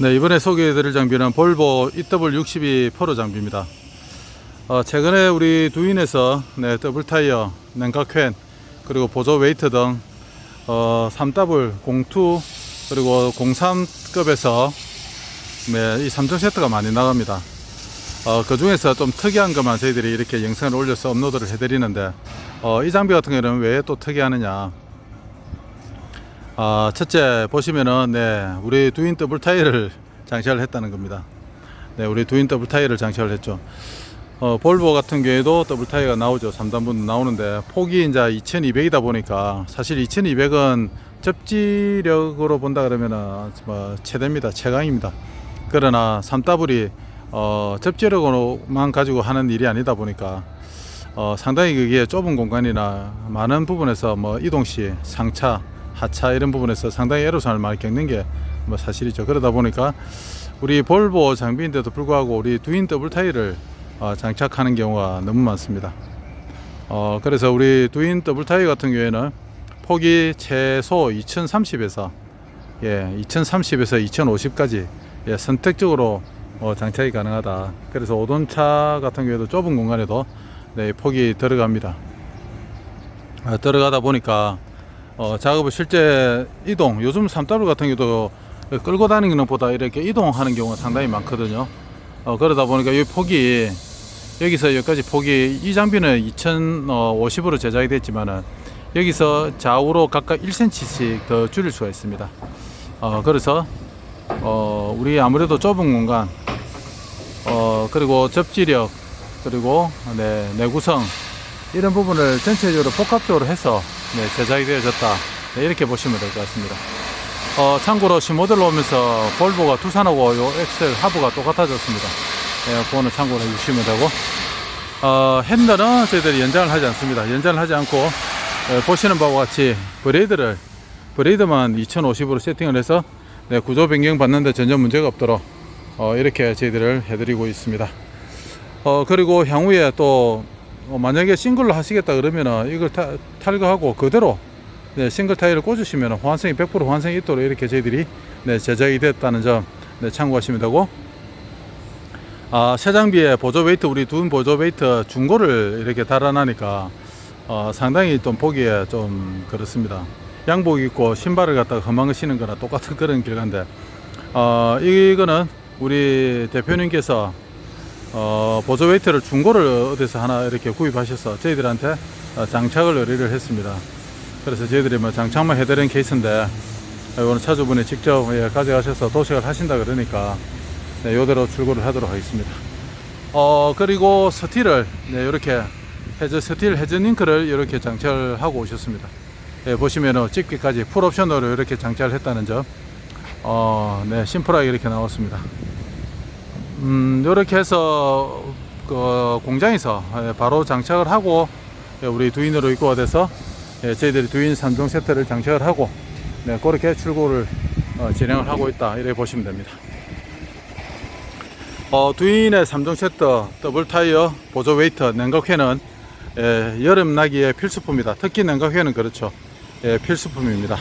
네, 이번에 소개해드릴 장비는 볼보 EW62 프로 장비입니다. 어, 최근에 우리 두인에서 네, 더블 타이어, 냉각팬, 그리고 보조 웨이트 등 어, 3W, 02 그리고 03급에서 네, 이 3종 세트가 많이 나갑니다. 어, 그 중에서 좀 특이한 것만 저희들이 이렇게 영상을 올려서 업로드를 해드리는데 어, 이 장비 같은 경우는 왜 또 특이하느냐 아, 첫째 보시면은 네, 우리 두인 더블 타이어를 장착을 했다는 겁니다. 네, 우리 두인 더블 타이어를 장착을 했죠. 어, 볼보 같은 경우에도 더블 타이어가 나오죠. 3단분 나오는데 폭이 이제 2200이다 보니까 사실 2200은 접지력으로 본다 그러면은 뭐 최대입니다. 최강입니다. 그러나 3W이 어, 접지력으로만 가지고 하는 일이 아니다 보니까 어, 상당히 그게 좁은 공간이나 많은 부분에서 뭐 이동 시 상차, 하차 이런 부분에서 상당히 애로사항을 많이 겪는 게 뭐 사실이죠. 그러다 보니까 우리 볼보 장비인데도 불구하고 우리 두인 더블 타이를 어, 장착하는 경우가 너무 많습니다. 어, 그래서 우리 두인 더블 타이 같은 경우에는 폭이 최소 2030에서 예, 2030에서 2050까지 예, 선택적으로 어, 장착이 가능하다. 그래서 오돈차 같은 경우에도 좁은 공간에도 네, 폭이 들어갑니다. 아, 들어가다 보니까 어, 작업을 실제 이동, 요즘 3W 같은 경우도 끌고 다니는 것보다 이렇게 이동하는 경우가 상당히 많거든요. 어, 그러다 보니까 이 폭이 여기서 여기까지 폭이 이 장비는 2050으로 제작이 됐지만은 여기서 좌우로 각각 1cm씩 더 줄일 수가 있습니다. 어, 그래서 어, 우리 아무래도 좁은 공간 어, 그리고 접지력 그리고 네, 내구성 이런 부분을 전체적으로 복합적으로 해서 네, 제작이 되어졌다 네, 이렇게 보시면 될 것 같습니다. 어, 참고로 신모델로 오면서 볼보가 두산하고 요 엑셀 하부가 똑같아졌습니다. 네, 그거는 참고로 해주시면 되고 어, 핸들은 저희들이 연장을 하지 않습니다. 연장을 하지 않고 어, 보시는 바와 같이 브레이드를 브레이드만 2050으로 세팅을 해서 네, 구조 변경 받는데 전혀 문제가 없도록 어, 이렇게 저희들을 해드리고 있습니다. 어, 그리고 향후에 또 어, 만약에 싱글로 하시겠다 그러면은 이걸 타, 탈거하고 그대로 네, 싱글 타이어를 꽂으시면 호환성이 100% 호환성이 있도록 이렇게 저희들이 네, 제작이 됐다는 점 네, 참고하시면 되고 아, 새 장비에 보조 웨이트 우리 둔 보조 웨이트 중고를 이렇게 달아나니까 어, 상당히 좀 보기에 좀 그렇습니다. 양복 입고 신발을 갖다가 험한 거 신는 거나 똑같은 그런 길간데 어, 이거는 우리 대표님께서 어, 보조 웨이트를 중고를 어디서 하나 이렇게 구입하셔서 저희들한테 어, 장착을 의뢰를 했습니다. 그래서 저희들이 뭐 장착만 해드린 케이스인데 오늘 차주분이 직접 예, 가져가셔서 도색을 하신다 그러니까 네, 요대로 출고를 하도록 하겠습니다. 어 그리고 스틸을 네, 이렇게 헤즈 스틸 헤즈 링크를 이렇게 장착을 하고 오셨습니다. 예, 보시면은 집게까지 풀 옵션으로 이렇게 장착을 했다는 점, 어, 네, 심플하게 이렇게 나왔습니다. 음, 이렇게 해서 그 공장에서 예, 바로 장착을 하고 예, 우리 두인으로 입고가 돼서 예, 저희들이 두인 3종 세트를 장착을 하고 네, 그렇게 출고를 어, 진행을 하고 있다 이렇게 보시면 됩니다. 어, 두인의 3종 세트 더블 타이어 보조 웨이트 냉각회는 예, 여름 나기에 필수품이다. 특히 냉각회는 그렇죠. 예, 필수품입니다.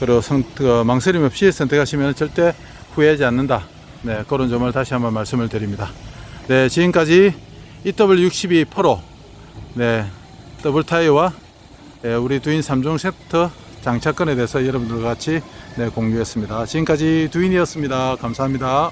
그리고 성, 그, 망설임 없이 선택하시면 절대 후회하지 않는다. 네, 그런 점을 다시 한번 말씀을 드립니다. 네, 지금까지 EW62 프로 네, 더블 타이어와 예, 우리 두인 3종 세트 장착권에 대해서 여러분들과 같이 네, 공유했습니다. 지금까지 두인이었습니다. 감사합니다.